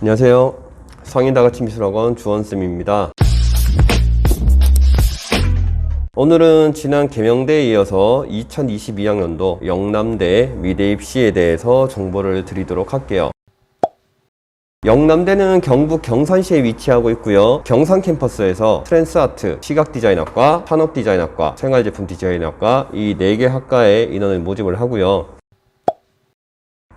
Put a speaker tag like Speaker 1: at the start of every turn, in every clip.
Speaker 1: 안녕하세요. 성인다가침미술학원 주원쌤입니다. 오늘은 지난 개명대에 이어서 2022학년도 영남대 미대 입시에 대해서 정보를 드리도록 할게요. 영남대는 경북 경산시에 위치하고 있고요. 경산 캠퍼스에서 트랜스 아트, 시각 디자인학과, 산업 디자인학과, 생활제품 디자인학과 이 네 개 학과의 인원을 모집을 하고요.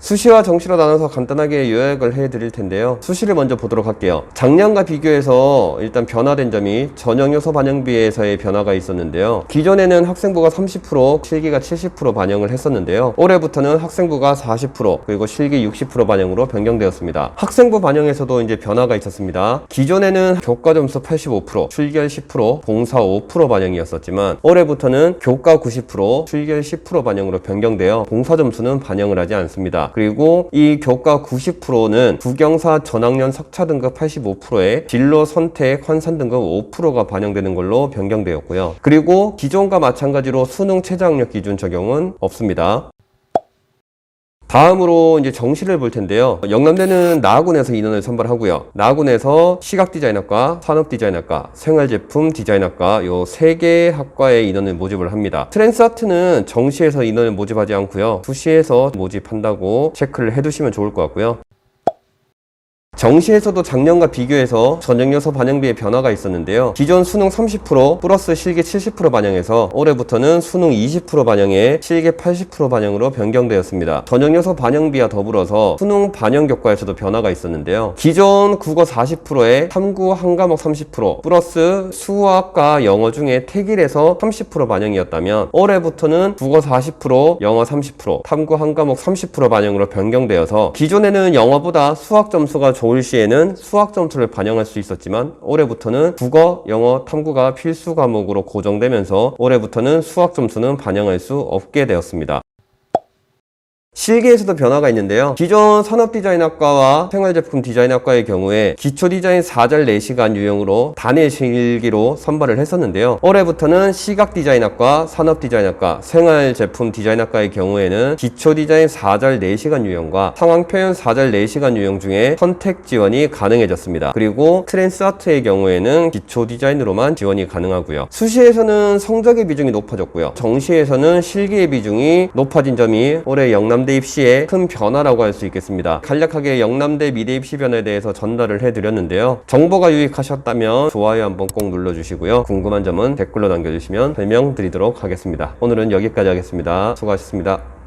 Speaker 1: 수시와 정시로 나눠서 간단하게 요약을 해 드릴 텐데요. 수시를 먼저 보도록 할게요. 작년과 비교해서 일단 변화된 점이 전형 요소 반영비에서의 변화가 있었는데요. 기존에는 학생부가 30%, 실기가 70% 반영을 했었는데요. 올해부터는 학생부가 40%, 그리고 실기 60% 반영으로 변경되었습니다. 학생부 반영에서도 이제 변화가 있었습니다. 기존에는 교과 점수 85%, 출결 10%, 봉사 5% 반영이었었지만 올해부터는 교과 90%, 출결 10% 반영으로 변경되어 봉사 점수는 반영을 하지 않습니다. 그리고 이 교과 90%는 국영사 전학년 석차 등급 85%에 진로 선택 환산 등급 5%가 반영되는 걸로 변경되었고요. 그리고 기존과 마찬가지로 수능 최저학력 기준 적용은 없습니다. 다음으로 이제 정시를 볼 텐데요. 영남대는 나학원에서 인원을 선발하고요. 나학원에서 시각 디자인학과, 산업 디자인학과, 생활제품 디자인학과 요 세 개 학과의 인원을 모집을 합니다. 트랜스아트는 정시에서 인원을 모집하지 않고요. 수시에서 모집한다고 체크를 해두시면 좋을 것 같고요. 정시에서도 작년과 비교해서 전형 요소 반영비의 변화가 있었는데요. 기존 수능 30% 플러스 실기 70% 반영해서 올해부터는 수능 20% 반영에 실기 80% 반영으로 변경되었습니다. 전형 요소 반영비와 더불어서 수능 반영 교과에서도 변화가 있었는데요. 기존 국어 40%에 탐구 한 과목 30% 플러스 수학과 영어 중에 택일에서 30% 반영이었다면 올해부터는 국어 40%, 영어 30%, 탐구 한 과목 30% 반영으로 변경되어서 기존에는 영어보다 수학 점수가 좋을 시에는 수학 점수를 반영할 수 있었지만 올해부터는 국어, 영어, 탐구가 필수 과목으로 고정되면서 올해부터는 수학 점수는 반영할 수 없게 되었습니다. 실기에서도 변화가 있는데요. 기존 산업디자인학과와 생활제품 디자인학과의 경우에 기초디자인 4절 4시간 유형으로 단일 실기로 선발을 했었는데요. 올해부터는 시각디자인학과, 산업디자인학과, 생활제품 디자인학과의 경우에는 기초디자인 4절 4시간 유형과 상황표현 4절 4시간 유형 중에 선택 지원이 가능해졌습니다. 그리고 트랜스아트의 경우에는 기초 디자인으로만 지원이 가능하고요. 수시에서는 성적의 비중이 높아졌고요. 정시에서는 실기의 비중이 높아진 점이 올해 영남 영 남대 입시의 큰 변화라고 할 수 있겠습니다. 간략하게 영남대 미대 입시 변화에 대해서 전달을 해드렸는데요. 정보가 유익하셨다면 좋아요 한번 꼭 눌러주시고요. 궁금한 점은 댓글로 남겨주시면 설명드리도록 하겠습니다. 오늘은 여기까지 하겠습니다. 수고하셨습니다.